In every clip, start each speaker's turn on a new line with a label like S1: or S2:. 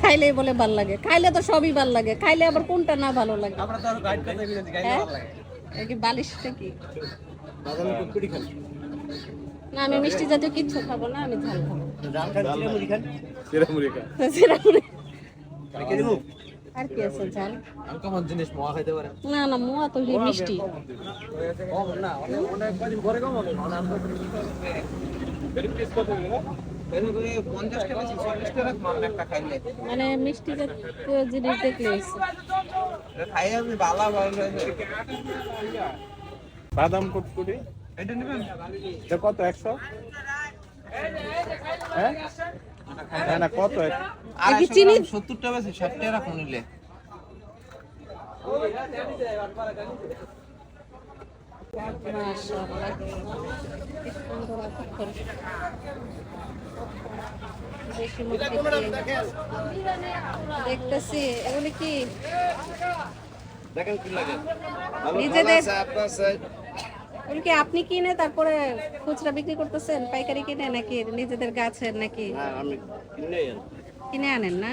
S1: খাইলে
S2: বলে ভালো লাগে। খাইলে তো সবই ভালো লাগে। খাইলে আবার কোনটা না ভালো লাগে?
S1: আমরা তো আরও গাইড করতে গেছি খাইলে
S2: হ্যাঁ?
S1: ভালো লাগে।
S2: এ কি বালিশটা কি? না আমি মিষ্টি জাতীয় কিচ্ছু খাব না আমি ঝাল খাব। আর কি আছে ঝাল? না না মোয়া তো মিষ্টি।
S1: না মানে আমরা এরকম করে পঞ্চাশ টাকা চল্লিশ টাকা কম খাইলে
S2: মানে মিষ্টি জাতীয় জিনিস দেখলে
S1: খাই আমি বালা
S3: বাদাম কুটকুটি।
S1: এটা নেবেন?
S3: কত একশো? হ্যাঁ? না না কত
S2: চিনি?
S1: সত্তর টাকা ষাট টাকা নিলে
S2: মাশাআল্লাহ কি সুন্দর আতর দেশি মুরগি দেখতেছি এগুলি কি?
S1: দেখেন কি লাগে।
S2: নিজেদের
S1: আপনার
S2: কি আপনি কিনে তারপরে খুচরা বিক্রি করতেছেন? পাইকারি কিনে নাকি নিজেদের গাছের নাকি?
S1: কিনে
S2: আনেন না?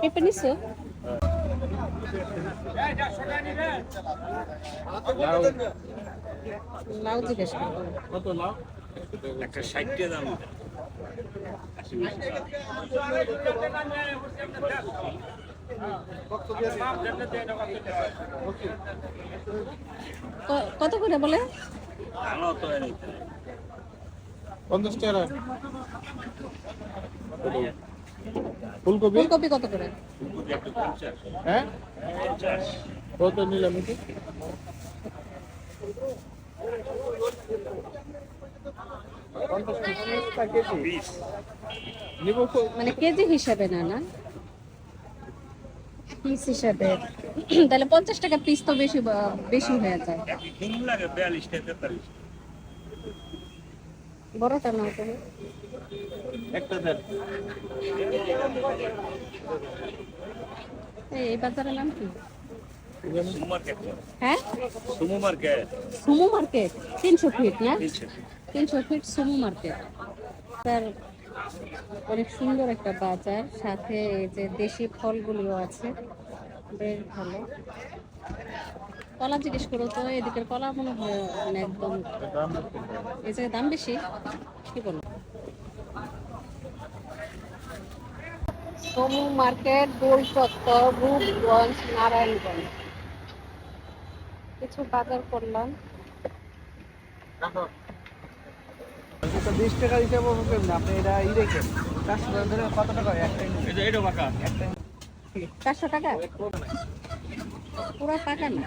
S2: পেঁপে নিছো? লাউ জিজ্ঞেস করব
S3: কত লাভ
S4: একটা দাম
S2: কত করে বলে।
S3: পঞ্চাশ টাকা। ফুলকপি?
S2: ফুলকপি কত করে?
S3: হ্যাঁ? কত নিলাম কো-
S2: মানে কেজি হিসাবে না না? পিস হিসাবে। তাহলে পঞ্চাশ টাকা পিস তো বেশি বেশি হয়ে যায়।
S4: তেতাল্লিশ।
S2: বড়টা নাও তুমি
S3: একটা দেন।
S2: এই বাজারের নাম কি? হ্যাঁ?
S4: সুমো মার্কেট।
S2: সুমু মার্কেট? তিনশো ফিট না?
S4: তিনশো
S2: ফিট। সুমু মার্কেট। অনেক সুন্দর একটা বাজার। সাথে এই যে দেশি ফলগুলিও আছে। বেশ ভালো। কলা জিজ্ঞেস করো তো এদিকের কলা মনে হয় মানে একদম
S3: দাম
S2: এই জায়গায় দাম বেশি কি বলো? সমু মার্কেট গোলচত্বর রূপগঞ্জ নারায়ণগঞ্জ। কিছু বাজার করলাম।
S1: বিশ টাকা হিসাবে হবে না আপনি এটা ই রেখে চারশো টাকা ধরে কত টাকা?
S4: এটা এটা বাঁকা
S2: চারশো টাকা? পুরো টাকা না।